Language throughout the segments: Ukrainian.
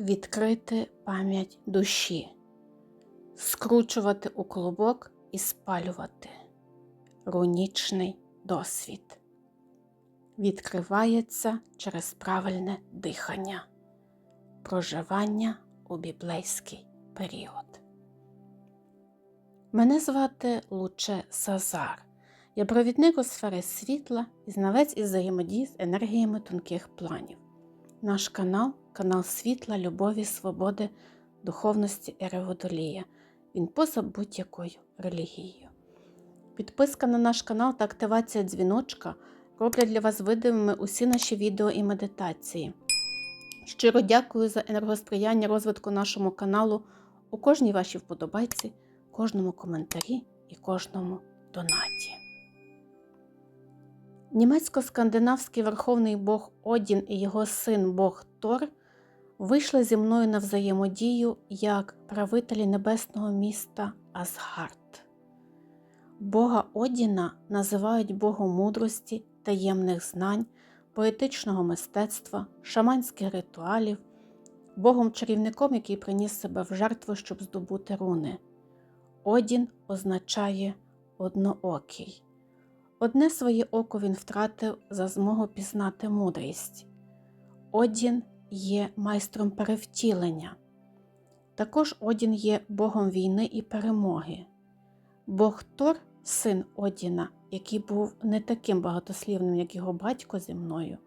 відкрити пам'ять душі, скручувати у клубок і спалювати рунічний досвід. Відкривається через правильне дихання, проживання у біблейський період. Мене звати Луче Сазар. Я провідник у сфери світла і знавець із взаємодії з енергіями тонких планів. Наш канал канал світла, любові, свободи, духовності і реводолія. Він поза будь-якою релігією. Підписка на наш канал та активація дзвіночка роблять для вас видимими усі наші відео і медитації. Щиро дякую за енергосприяння розвитку нашому каналу у кожній вашій вподобайці, кожному коментарі і кожному донаті. Німецько-скандинавський верховний Бог Одін і його син Бог Тор вийшли зі мною на взаємодію як правителі небесного міста Асгард. Бога Одіна називають Богом мудрості, таємних знань, поетичного мистецтва, шаманських ритуалів, Богом чарівником, який приніс себе в жертву, щоб здобути руни. Одін означає одноокий. Одне своє око він втратив за змогу пізнати мудрість. Одін є майстром перевтілення. Також Одін є богом війни і перемоги. Бог Тор, син Одіна, який був не таким багатослівним, як його батько зі мною,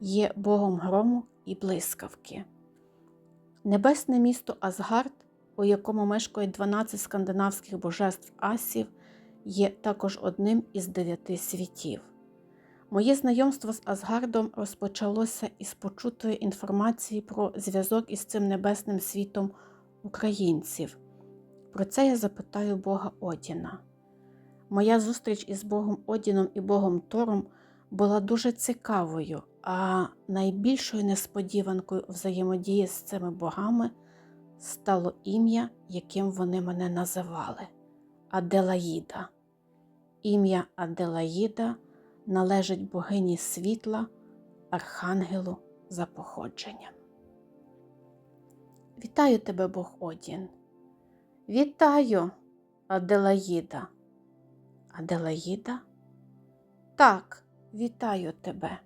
є богом грому і блискавки. Небесне місто Асгард, у якому мешкають 12 скандинавських божеств асів, є також одним із дев'яти світів. Моє знайомство з Асгардом розпочалося із почутої інформації про зв'язок із цим небесним світом українців. Про це я запитаю Бога Одіна. Моя зустріч із Богом Одіном і Богом Тором була дуже цікавою, а найбільшою несподіванкою взаємодії з цими богами стало ім'я, яким вони мене називали Аделаїда. Ім'я Аделаїда належить богині світла, Архангелу за походженням. Вітаю тебе, Бог Одін. Вітаю, Аделаїда. Аделаїда? Так, вітаю тебе.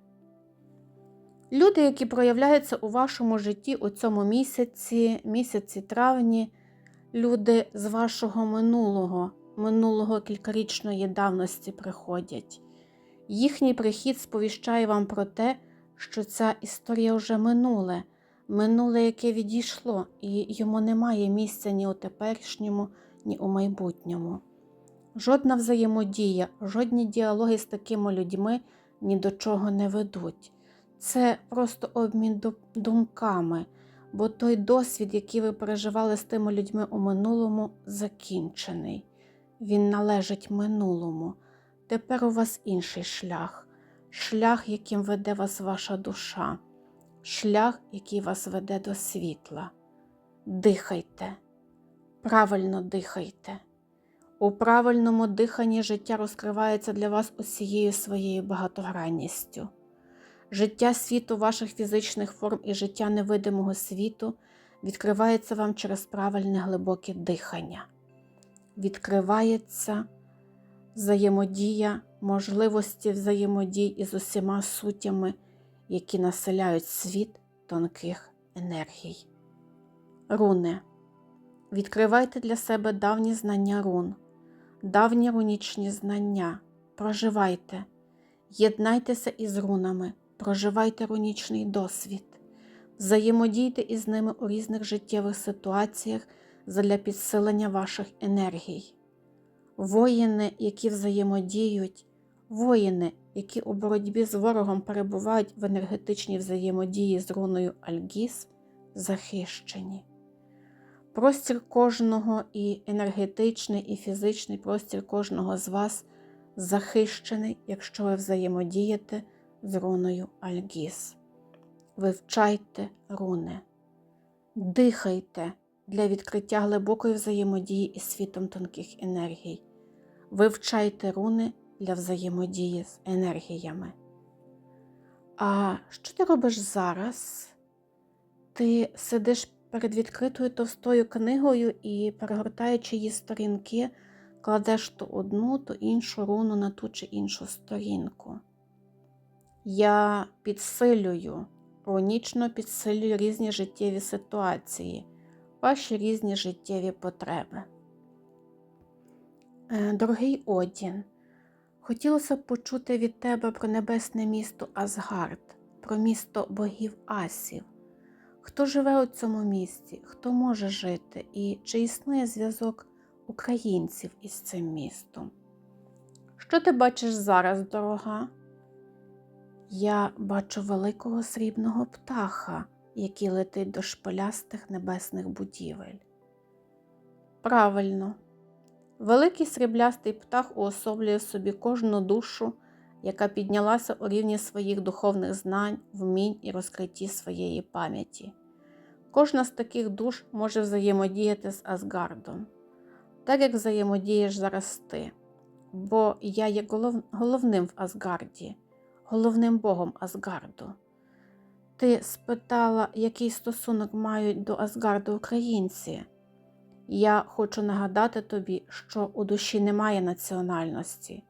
Люди, які проявляються у вашому житті у цьому місяці, місяці травні, люди з вашого минулого, минулого кількарічної давності приходять. Їхній прихід сповіщає вам про те, що ця історія вже минуле, минуле, яке відійшло, і йому немає місця ні у теперішньому, ні у майбутньому. Жодна взаємодія, жодні діалоги з такими людьми ні до чого не ведуть. Це просто обмін думками, бо той досвід, який ви переживали з тими людьми у минулому, закінчений. Він належить минулому. Тепер у вас інший шлях, шлях, яким веде вас ваша душа, шлях, який вас веде до світла. Дихайте, правильно дихайте. У правильному диханні життя розкривається для вас усією своєю багатогранністю. Життя світу ваших фізичних форм і життя невидимого світу відкривається вам через правильне глибоке дихання. Відкривається взаємодія, можливості взаємодії із усіма суттями, які населяють світ тонких енергій. Руни. Відкривайте для себе давні знання рун, давні рунічні знання. Проживайте, єднайтеся із рунами, проживайте рунічний досвід, взаємодійте із ними у різних життєвих ситуаціях для підсилення ваших енергій. Воїни, які взаємодіють, воїни, які у боротьбі з ворогом перебувають в енергетичній взаємодії з руною Альгіс, захищені. Простір кожного і енергетичний, і фізичний простір кожного з вас захищений, якщо ви взаємодієте з руною Альгіс. Вивчайте руни, дихайте для відкриття глибокої взаємодії із світом тонких енергій. Вивчайте руни для взаємодії з енергіями. А що ти робиш зараз? Ти сидиш перед відкритою товстою книгою і, перегортаючи її сторінки, кладеш то одну, то іншу руну на ту чи іншу сторінку. Я підсилюю, рунічно підсилюю різні життєві ситуації, ваші різні життєві потреби. Е, Дорогий Одін, хотілося б почути від тебе про небесне місто Асгард, про місто богів Асів. Хто живе у цьому місті, хто може жити, і чи існує зв'язок українців із цим містом? Що ти бачиш зараз, дорога? Я бачу великого срібного птаха, який летить до шпилястих небесних будівель. Правильно, великий сріблястий птах уособлює в собі кожну душу, яка піднялася у рівні своїх духовних знань, вмінь і розкритті своєї пам'яті. Кожна з таких душ може взаємодіяти з Асгардом, так як взаємодієш зараз ти, бо я є голов... головним в Асгарді, головним богом Асгарду. Ти спитала, який стосунок мають до Асгарду українці. Я хочу нагадати тобі, що у душі немає національності.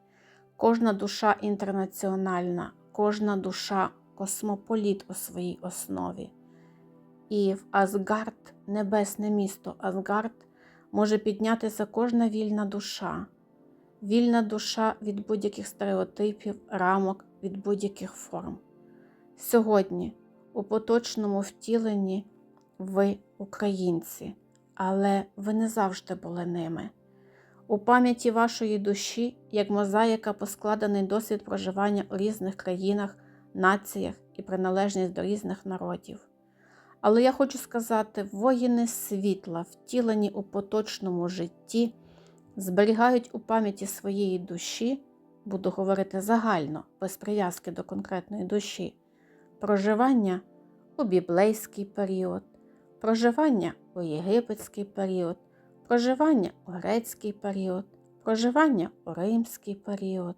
Кожна душа інтернаціональна, кожна душа космополіт у своїй основі. І в Асгард, небесне місто Асгард, може піднятися кожна вільна душа, вільна душа від будь-яких стереотипів, рамок, від будь-яких форм. Сьогодні, у поточному втіленні, ви українці, але ви не завжди були ними. У пам'яті вашої душі, як мозаїка, поскладений досвід проживання у різних країнах, націях і приналежність до різних народів. Але я хочу сказати, воїни світла, втілені у поточному житті, зберігають у пам'яті своєї душі, буду говорити загально, без прив'язки до конкретної душі, проживання у біблейський період, проживання у єгипетський період, проживання у грецький період, проживання у римський період.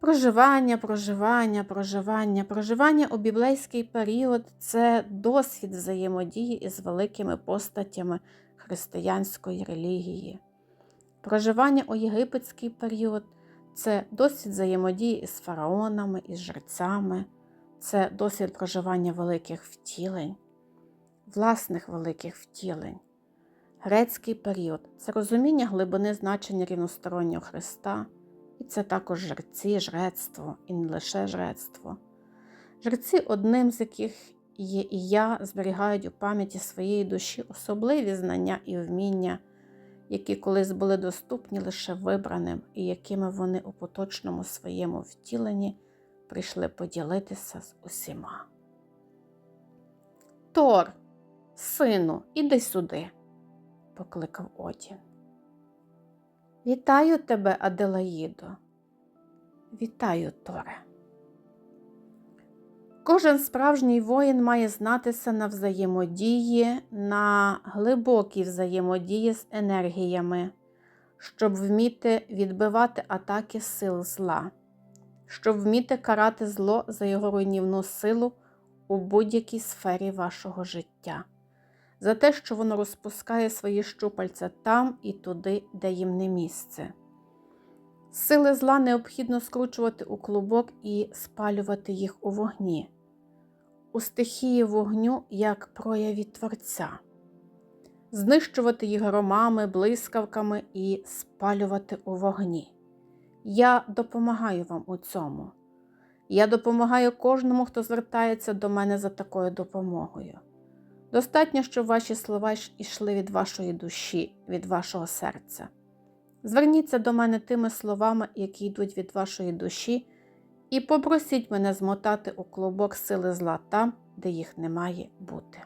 Проживання, проживання, проживання, проживання у біблейський період це досвід взаємодії із великими постатями християнської релігії. Проживання у єгипетський період це досвід взаємодії із фараонами, із жрецями, це досвід проживання великих втілень, власних великих втілень. Грецький період це розуміння глибини значення рівностороннього Христа. І це також жрці, жрецтво, і не лише жрецтво. Жрці, одним з яких є і я, зберігають у пам'яті своєї душі особливі знання і вміння, які колись були доступні лише вибраним, і якими вони у поточному своєму втіленні прийшли поділитися з усіма. Тор, сину, іди сюди, покликав Одін. Вітаю тебе, Аделаїдо. Вітаю, Торе. Кожен справжній воїн має знатися на взаємодії, на глибокій взаємодії з енергіями, щоб вміти відбивати атаки сил зла, щоб вміти карати зло за його руйнівну силу у будь-якій сфері вашого життя за те, що воно розпускає свої щупальця там і туди, де їм не місце. Сили зла необхідно скручувати у клубок і спалювати їх у вогні, у стихії вогню як прояві Творця, знищувати їх громами, блискавками і спалювати у вогні. Я допомагаю вам у цьому. Я допомагаю кожному, хто звертається до мене за такою допомогою. Достатньо, щоб ваші слова йшли від вашої душі, від вашого серця. Зверніться до мене тими словами, які йдуть від вашої душі, і попросіть мене змотати у клубок сили зла там, де їх не має бути.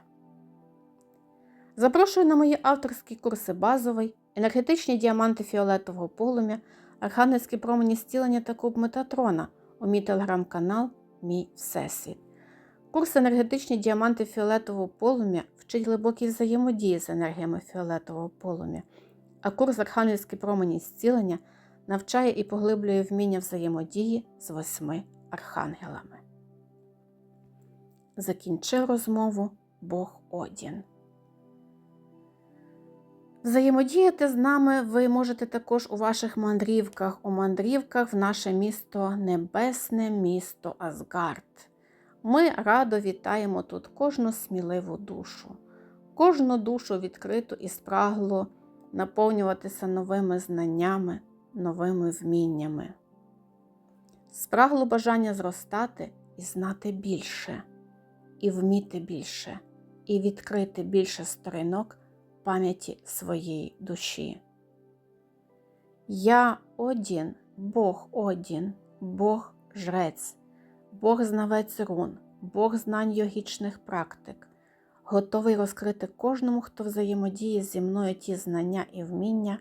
Запрошую на мої авторські курси базовий, енергетичні діаманти фіолетового полум'я, архангельські промені зцілення та куб Метатрона у мій телеграм-канал Мій Всесвіт. Курс енергетичні діаманти фіолетового полум'я вчить глибокій взаємодії з енергіями фіолетового полум'я, а курс Архангельські промені зцілення навчає і поглиблює вміння взаємодії з восьми архангелами. Закінчив розмову Бог Одін. Взаємодіяти з нами ви можете також у ваших мандрівках, у мандрівках в наше місто Небесне місто Асгард. Ми радо вітаємо тут кожну сміливу душу, кожну душу відкриту і спраглу наповнюватися новими знаннями, новими вміннями. Спрагло бажання зростати і знати більше, і вміти більше, і відкрити більше сторінок пам'яті своєї душі. Я Одін, Бог Одін, Бог жрець, Бог знавець рун, Бог знань йогічних практик, готовий розкрити кожному, хто взаємодіє зі мною ті знання і вміння,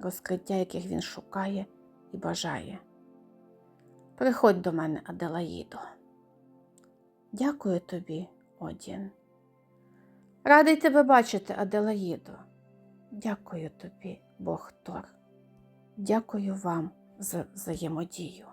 розкриття яких він шукає і бажає. Приходь до мене, Аделаїдо. Дякую тобі, Одін. Радий тебе бачити, Аделаїдо. Дякую тобі, Бог Тор. Дякую вам за взаємодію.